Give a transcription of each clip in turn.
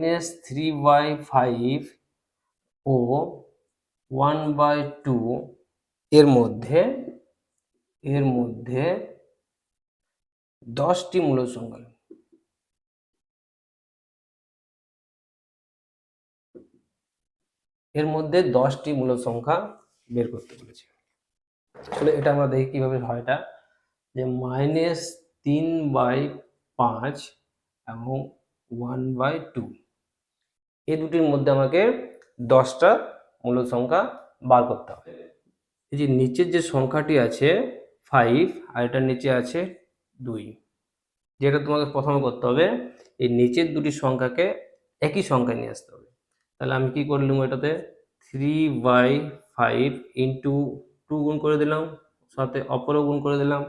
Minus three by five ও one by two এর মধ্যে এর মধ্যে দশটি মূল সংখ্যা এর মধ্যে দশটি মূল সংখ্যা বের করতে বলেছে। তাহলে এটা আমরা দেখি কীভাবে হয় এটা, যে মাইনাস তিন বাই পাঁচ এবং ওয়ান বাই টু এই দুটির মধ্যে আমাকে দশটা মূল সংখ্যা বার করতে হবে। এই যে নিচের যে সংখ্যাটি আছে ফাইভ আর এটার নিচে আছে দুই, যেটা তোমাকে প্রথমে করতে হবে, এই নিচের দুটি সংখ্যাকে একই সংখ্যায় নিয়ে আসতে হবে। তাহলে আমি কি করলাম এটাতে? Three by five into two গুণ করে দিলাম, সাথে অপরও গুণ করে দিলাম,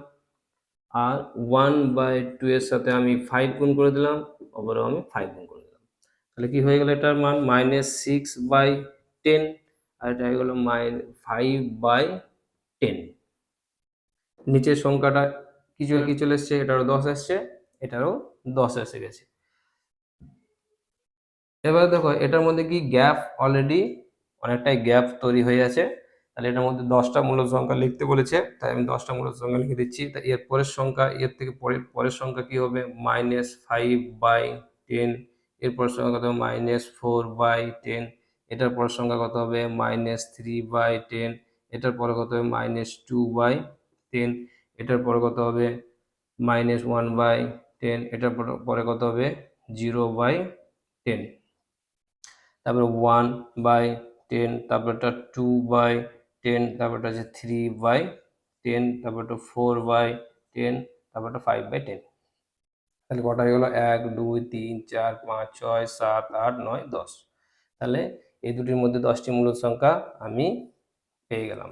আর ওয়ান বাই টু এর সাথে আমি ফাইভ গুণ করে দিলাম, অপরও আমি ফাইভ গুণ করে তাহলে কি হয়ে গেল এটার মান? মাইনাস সিক্স বাই টেন আর এটা হয়ে গেল ফাইভ বাই টেন নিচের সংখ্যাটা কিছু কি চলে এসছে, এটারও দশ আসছে এটারও দশ এসে গেছে। এবার দেখো, এটার মধ্যে কি গ্যাপ অলরেডি অনেকটাই গ্যাপ তৈরি হয়ে আছে। তাহলে এটার মধ্যে দশটা মূল সংখ্যা লিখতে বলেছে, তাই আমি দশটা মূল সংখ্যা লিখে দিচ্ছি। তা এর পরের সংখ্যা, এর থেকে পরের পরের সংখ্যা কি হবে? মাইনাস ফাইভ বাই টেন এর পরের সংখ্যা কত হবে মাইনাস ফোর বাই টেন এটার পরের সংখ্যা কত হবে মাইনাস থ্রি বাই টেন এটার পরে কত হবে মাইনাস টু বাই টেন এটার পরে কত হবে মাইনাস ওয়ান বাই টেন এটার পরে- পরে কত হবে জিরো বাই টেন তারপরে ওয়ান বাই টেন তারপরটা টু বাই টেন তারপরটা হচ্ছে থ্রি বাই টেন তারপরটা ফোর বাই টেন তারপরটা ফাইভ বাই টেন তাহলে কটা হয়ে গেলো? এক, দুই, তিন, চার, পাঁচ, ছয়, সাত, আট, নয়, দশ। তাহলে এই দুটির মধ্যে দশটি মূল সংখ্যা আমি পেয়ে গেলাম।